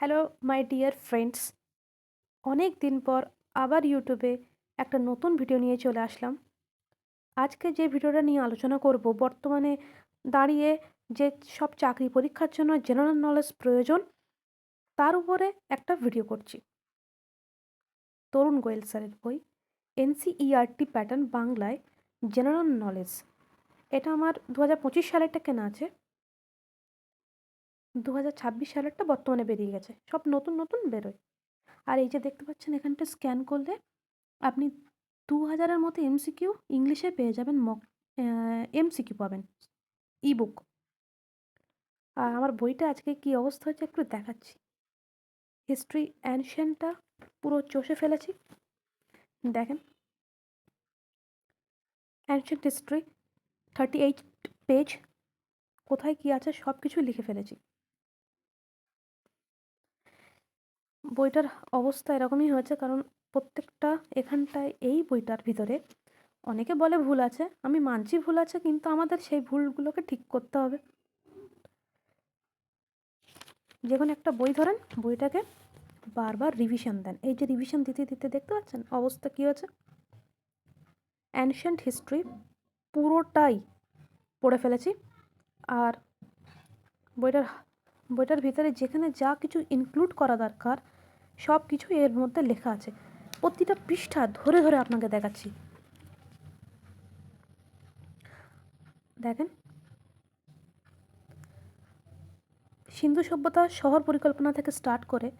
Hello my dear friends অনেক দিন পর আবার ইউটিউবে একটা নতুন ভিডিও নিয়ে চলে আসলাম। আজকে যে ভিডিওটা নিয়ে আলোচনা করব, বর্তমানে দাঁড়িয়ে যে সব চাকরি পরীক্ষার জন্য জেনারেল নলেজ প্রয়োজন, তার উপরে একটা ভিডিও করছি। তরুণ গোয়েল স্যারের বই এনসিইআরটি প্যাটার্ন বাংলায় জেনারেল নলেজ এটা আমার দু হাজার পঁচিশ সালেরটা কেনা আছে। দু হাজার ছাব্বিশ সালেরটা বর্তমানে বেরিয়ে গেছে। সব নতুন নতুন বেরোয়। আর এই যে দেখতে পাচ্ছেন, এখানটা স্ক্যান করলে আপনি দু হাজারের মতো এমসিকিউ ইংলিশে পেয়ে যাবেন মক এমসিকিউ পাবেন ইবুক আর আমার বইটা আজকে কী অবস্থা হচ্ছে একটু দেখাচ্ছি। হিস্ট্রি অ্যানশিয়েন্টটা পুরো চষে ফেলেছি। দেখেন। Ancient history thirty eight page কোথায় কী আছে সব কিছু লিখে ফেলেছি। বইটার অবস্থা এরকমই হয়েছে, কারণ প্রত্যেকটা এখানটায় এই বইটার ভিতরে অনেকে বলে ভুল আছে, আমি মানছি ভুল আছে, কিন্তু আমাদের সেই ভুলগুলোকে ঠিক করতে হবে। যে কোনো একটা বই ধরেন, বইটাকে বারবার রিভিশন দেন। এই যে রিভিশন দিতে দিতে দেখতে পাচ্ছেন অবস্থা কী হয়েছে? অ্যানশিয়েন্ট হিস্ট্রি পুরোটাই পড়ে ফেলেছি, আর বইটার বইটার ভিতরে যেখানে যা কিছু ইনক্লুড করা দরকার সব কিছু এর মধ্যে লেখা আছে। প্রতিটা পৃষ্ঠা ধরে ধরে আপনাকে দেখাচ্ছি। দেখেন। সিন্ধু সভ্যতা শহর পরিকল্পনা থেকে স্টার্ট করে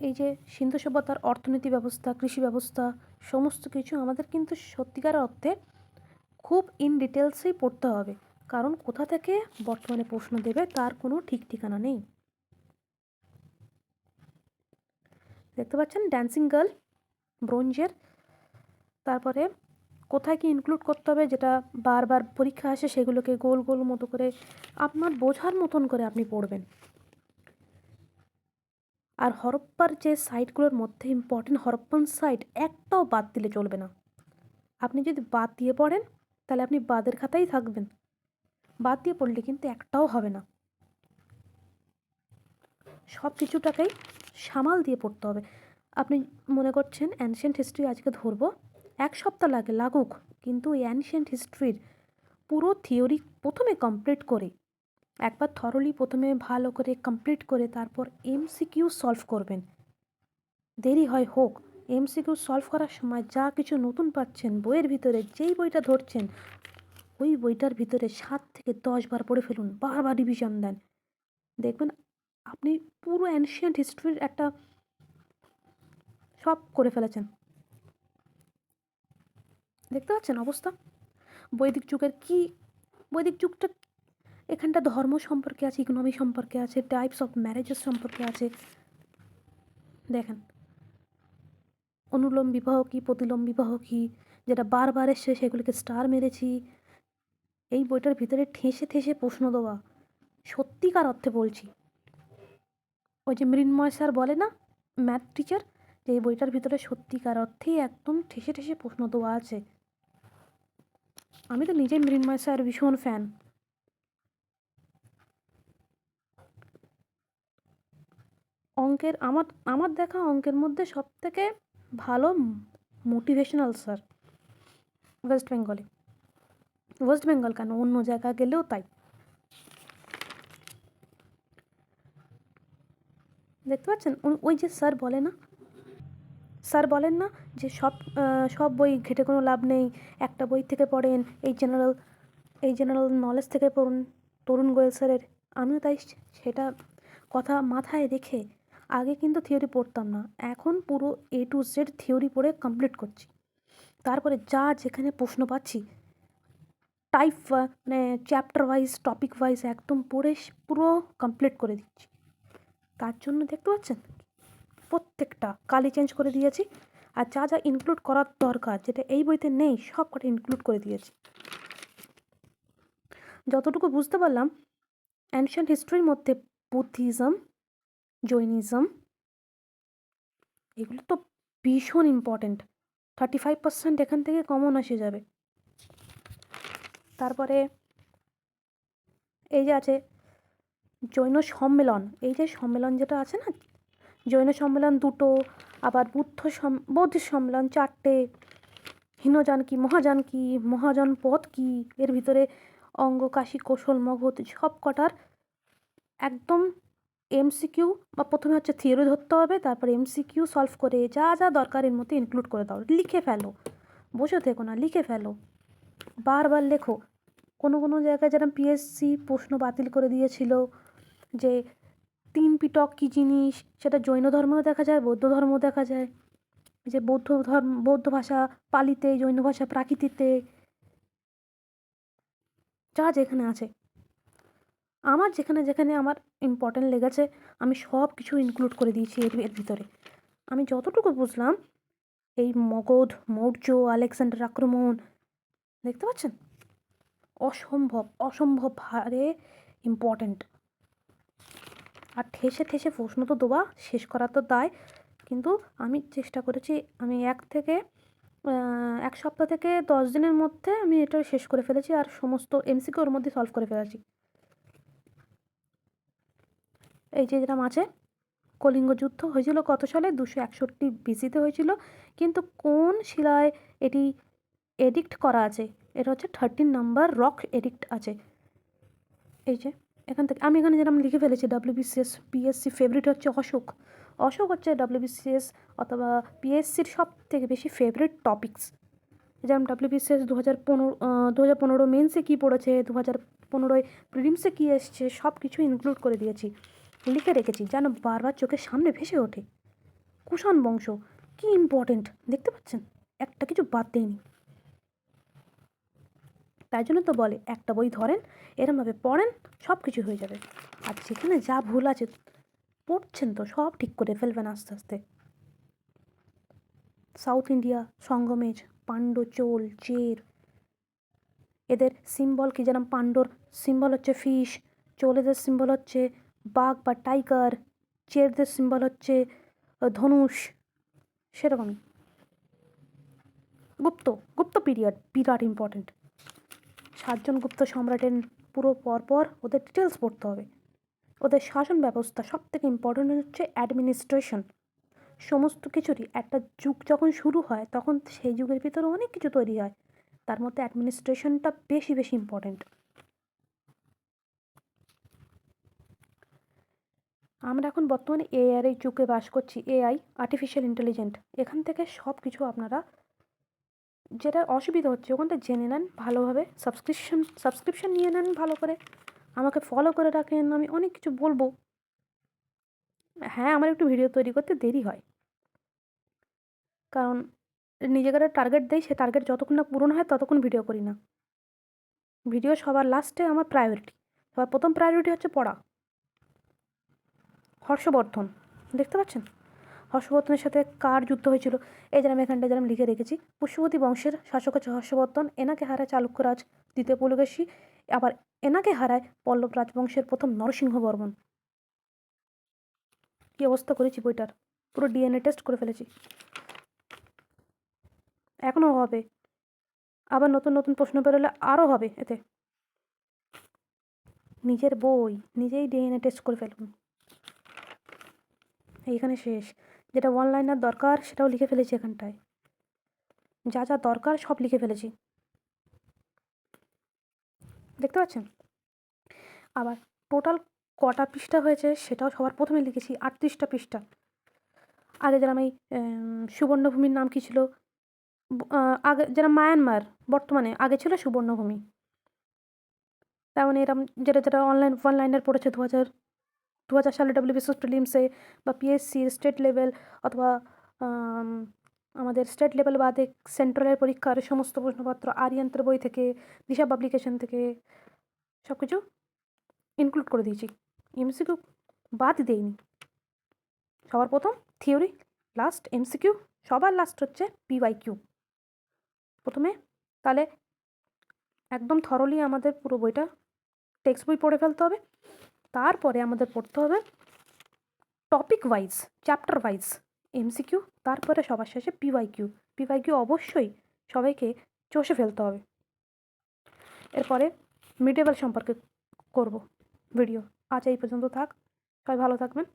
এই যে সিন্ধু সভ্যতার অর্থনীতি ব্যবস্থা, কৃষি ব্যবস্থা, সমস্ত কিছু আমাদের কিন্তু সত্যিকার অর্থে খুব ইন ডিটেলসেই পড়তে হবে। কারণ কোথা থেকে বর্তমানে প্রশ্ন দেবে তার কোনো ঠিক ঠিকানা নেই। দেখতে পাচ্ছেন? ড্যান্সিং গার্ল ব্রোঞ্জের তারপরে কোথায় কি ইনক্লুড করতে হবে, যেটা বারবার পরীক্ষা আসে, সেগুলোকে গোল গোল মতো করে আপনার বোঝার মতন করে আপনি পড়বেন। আর হরপ্পার যে সাইটগুলোর মধ্যে ইম্পর্টেন্ট হরপ্পান সাইট একটাও বাদ দিলে চলবে না। আপনি যদি বাদ দিয়ে পড়েন, তাহলে আপনি বাদের খাতাই থাকবেন। বাদ দিয়ে পড়লে কিন্তু একটাও হবে না। সব কিছুটাকেই সামাল দিয়ে পড়তে হবে। আপনি মনে করছেন অ্যানশিয়েন্ট হিস্ট্রি আজকে ধরবো? এক সপ্তাহ লাগে, লাগুক। কিন্তু এই অ্যানশিয়েন্ট হিস্ট্রির পুরো থিওরি প্রথমে কমপ্লিট করে, একবার থরলি প্রথমে ভালো করে কমপ্লিট করে তারপর এমসিকিউ সলভ করবেন। দেরি হয়, হোক। এমসিকিউ সলভ করার সময় যা কিছু নতুন পাচ্ছেন, বইয়ের ভিতরে যেই বইটা ধরছেন, ওই বইটার ভিতরে সাত থেকে দশ বার পড়ে ফেলুন, বারবার রিভিশন দেন। দেখবেন আপনি পুরো অ্যানশিয়েন্ট হিস্ট্রির একটা সব করে ফেলেছেন। দেখতে পাচ্ছেন অবস্থা? বৈদিক যুগের কি, বৈদিক যুগটা এখানটা ধর্ম সম্পর্কে আছে ইকোনমি সম্পর্কে আছে টাইপস অফ ম্যারেজেস সম্পর্কে আছে। দেখেন, অনুলোম বিবাহ কী, প্রতিলোম বিবাহ কী, যেটা বারবার এসে সেগুলিকে স্টার মেরেছি। এই বইটার ভিতরে ঠেসে ঠেসে প্রশ্ন দেওয়া, সত্যিকার অর্থে বলছি। ওই যে মৃন্ময় স্যার বলে না? ম্যাথ টিচার যে এই বইটার ভিতরে সত্যিকার অর্থেই একদম ঠেসে ঠেসে প্রশ্ন দেওয়া আছে। আমি তো নিজেই মৃন্ময় স্যার ভীষণ ফ্যান অঙ্কের, আমার আমার দেখা অঙ্কের মধ্যে সব থেকে ভালো মোটিভেশনাল স্যার ওয়েস্ট বেঙ্গলে ওয়েস্ট বেঙ্গল কেন? অন্য জায়গা গেলেও তাই। দেখতে পাচ্ছেন? ওই যে স্যার বলে না? স্যার বলেন না যে সব সব বই ঘেটে কোনো লাভ নেই। একটা বই থেকে পড়েন, এই জেনারেল এই জেনারেল নলেজ থেকে পড়ুন, তরুণ গোয়েল স্যারের। আমিও তাই সেটা কথা মাথায় রেখে আগে কিন্তু থিওরি পড়তাম না। এখন পুরো এ টু জেড থিওরি পড়ে কমপ্লিট করছি। তারপরে যা যেখানে প্রশ্ন পাচ্ছি টাইপ মানে চ্যাপ্টার ওয়াইজ টপিক ওয়াইজ একদম পড়ে পুরো কমপ্লিট করে দিচ্ছি। তার জন্য দেখতে পাচ্ছেন? প্রত্যেকটা কালি চেঞ্জ করে দিয়েছি। আর যা যা ইনক্লুড করার দরকার, যেটা এই বইতে নেই, সব কটা ইনক্লুড করে দিয়েছি। যতটুকু বুঝতে পারলাম অ্যানশিয়েন্ট হিস্ট্রির মধ্যে বুদ্ধিজম জৈনিজম এগুলো তো ভীষণ ইম্পর্টেন্ট থার্টি ফাইভ পার্সেন্ট এখান থেকে কমন আসে যাবে। তারপরে, এই যে আছে জৈন সম্মেলন, এই যে সম্মেলন যেটা আছে না? জৈন সম্মেলন দুটো, আবার বুদ্ধ সম বৌদ্ধিক সম্মেলন চারটে হীনযান কি, মহাযান কি মহাজন পথ কি, এর ভিতরে অঙ্গ, কাশি, কৌশল মগধ সব কটার একদম এমসিকিউ বা প্রথমে হচ্ছে থিওরি ধরতে হবে, তারপর এমসিকিউ সলভ করে যা যা দরকার এর মধ্যে ইনক্লুড করে দাও। লিখে ফেলো। বসে থেকো না, লিখে ফেলো। বারবার লেখো। কোনো কোনো জায়গায় যেরকম পিএসসি প্রশ্ন বাতিল করে দিয়েছিল যে তিন পিটক কী জিনিস? সেটা জৈন ধর্মেও দেখা যায়, বৌদ্ধ ধর্মেও দেখা যায়। যে বৌদ্ধ ধর্ম, বৌদ্ধ ভাষা পালিতে, জৈন ভাষা প্রাকৃতিতে, যা যেখানে আছে। আমার যেখানে যেখানে আমার ইম্পর্ট্যান্ট লেগেছে, আমি সব কিছু ইনক্লুড করে দিয়েছি এর এর ভিতরে। আমি যতটুকু বুঝলাম, এই মগধ, মৌর্য, আলেকজান্ডার আক্রমণ, দেখতে পাচ্ছেন? অসম্ভব অসম্ভব হারে ইম্পর্ট্যান্ট আর ঠেসে ঠেসে প্রশ্ন তো দেওয়া, শেষ করা তো দায়। কিন্তু আমি চেষ্টা করেছি, আমি এক থেকে এক সপ্তাহ থেকে দশ দিনের মধ্যে আমি এটা শেষ করে ফেলেছি আর সমস্ত এমসিকে ওর মধ্যে সলভ করে ফেলেছি। এই যে যেরকম আছে, কলিঙ্গ যুদ্ধ হয়েছিল কত সালে? দুশো একষট্টি বিসিতে হয়েছিল। কিন্তু কোন শিলায় এটি এডিক্ট করা আছে? এটা হচ্ছে থার্টিন নাম্বার রক এডিক্ট আছে। এই যে। এখান থেকে আমি এখানে যেরকম লিখে ফেলেছি ডাব্লিউবিসিএস পিএসসি ফেভারিট হচ্ছে অশোক। অশোক হচ্ছে ডাব্লিউবিসিএস অথবা পিএসসির সব থেকে বেশি ফেভারিট টপিকস যেমন ডাব্লিউবিসিএস দু হাজার পনেরো দু হাজার পনেরো মেন্সে কী পড়েছে দু হাজার পনেরোয় প্রিলিমসে কী এসছে সব কিছু ইনক্লুড করে দিয়েছি। লিখে রেখেছি যেন বারবার চোখের সামনে ভেসে ওঠে। কুষাণ বংশ কি ইম্পর্টেন্ট দেখতে পাচ্ছেন? একটা কিছু বাদ দেয়নি তাই জন্য তো বলে, একটা বই ধরেন, এরমভাবে পড়েন সব কিছু হয়ে যাবে। আর যেখানে যা ভুল আছে, পড়ছেন তো, সব ঠিক করে ফেলবেন আস্তে আস্তে। সাউথ ইন্ডিয়া, সঙ্গমেজ, পাণ্ড চোল, চের, এদের সিম্বল কি যেরকম পাণ্ডর সিম্বল হচ্ছে ফিশ, চোলেদের সিম্বল হচ্ছে বাঘ বা টাইগার, চেরদের সিম্বল হচ্ছে ধনুষ, সেরকমই। গুপ্ত গুপ্ত পিরিয়ড, বিরাট ইম্পর্ট্যান্ট সাতজন গুপ্ত সম্রাটের পুরো পরপর ওদের ডিটেলস পড়তে হবে। ওদের শাসন ব্যবস্থা সব থেকে ইম্পর্টেন্ট হচ্ছে অ্যাডমিনিস্ট্রেশন সমস্ত কিছুরই একটা যুগ যখন শুরু হয়, তখন সেই যুগের ভিতরে অনেক কিছু তৈরি হয়। তার মধ্যে অ্যাডমিনিস্ট্রেশনটা বেশি বেশি ইম্পর্টেন্ট আমরা এখন বর্তমানে এআর এই যুগে বাস করছি এআই আর্টিফিশিয়াল ইন্টেলিজেন্ট এখান থেকে সব কিছু আপনারা যেটা অসুবিধা হচ্ছে, ওখানটা জেনে নেন ভালোভাবে। সাবস্ক্রিপশন সাবস্ক্রিপশন নিয়ে নেন ভালো করে। আমাকে ফলো করে রাখেন, আমি অনেক কিছু বলব। হ্যাঁ আমার একটু ভিডিও তৈরি করতে দেরি হয়। কারণ নিজেকে একটা টার্গেট দেই, সে টার্গেট যতক্ষণ না পূরণ হয়, ততক্ষণ ভিডিও করি না। ভিডিও সবার লাস্টে আমার প্রায়োরিটি সবার প্রথম প্রায়োরিটি হচ্ছে পড়া। হর্ষবর্ধন। দেখতে পাচ্ছেন? হর্ষবর্ধনের সাথে কার যুদ্ধ হয়েছিল? এই যেরকম এখানটা যেরকম লিখে রেখেছি, পুষ্যবতী বংশের শাসক হচ্ছে হর্ষবর্ধন, এনাকে হারায় চালুক্যরাজ, দ্বিতীয় পুলকেশী, আবার এনাকে হারায় পল্লব রাজবংশের প্রথম নরসিংহ বর্মন। কী অবস্থা করেছি বইটার? পুরো ডিএনএ টেস্ট করে ফেলেছি। এখনও হবে। আবার নতুন নতুন প্রশ্ন বেরোলে আরও হবে এতে। নিজের বই নিজেই ডিএনএ টেস্ট করে ফেলুন। এইখানে শেষ। যেটা ওয়ান অনলাইনের দরকার সেটাও লিখে ফেলেছি এখানটায়। যা যা দরকার সব লিখে ফেলেছি। দেখতে পাচ্ছেন? আবার টোটাল কটা পৃষ্ঠা হয়েছে সেটাও সবার প্রথমে লিখেছি, আটত্রিশটা পৃষ্ঠা। আগে যেরকম এই সুবর্ণভূমির নাম কী ছিল? আগে যেরকম মায়ানমার, বর্তমানে আগে ছিল সুবর্ণভূমি। তেমন এরকম যেটা যেটা অনলাইন অনলাইনের পড়েছে দু হাজার দু হাজার সালে ডাব্লিউবিসিএস প্রিলিমসে বা পিএসসি স্টেট লেভেল অথবা আমাদের স্টেট লেভেল বাদে সেন্ট্রালের পরীক্ষার সমস্ত প্রশ্নপত্র, আরিয়ান্তের বই থেকে, দিশা পাবলিকেশন থেকে সব কিছু ইনক্লুড করে দিয়েছি। এমসিকিউ বাদ দেইনি। সবার প্রথম থিওরি লাস্ট এমসিকিউ সবার লাস্ট হচ্ছে পিওয়াই কিউ প্রথমে তাহলে একদম থরলি আমাদের পুরো বইটা টেক্সট বই পড়ে ফেলতে হবে। তারপরে আমাদের পড়তে হবে topic wise chapter wise MCQ তারপরে সবার শেষে পিওয়াই কিউ পিওয়াই কিউ অবশ্যই সবাইকে চষে ফেলতে হবে। এরপরে মিডেবেল সম্পর্কে করব ভিডিও আজ এই পর্যন্ত থাক, সবাই ভালো থাকবেন।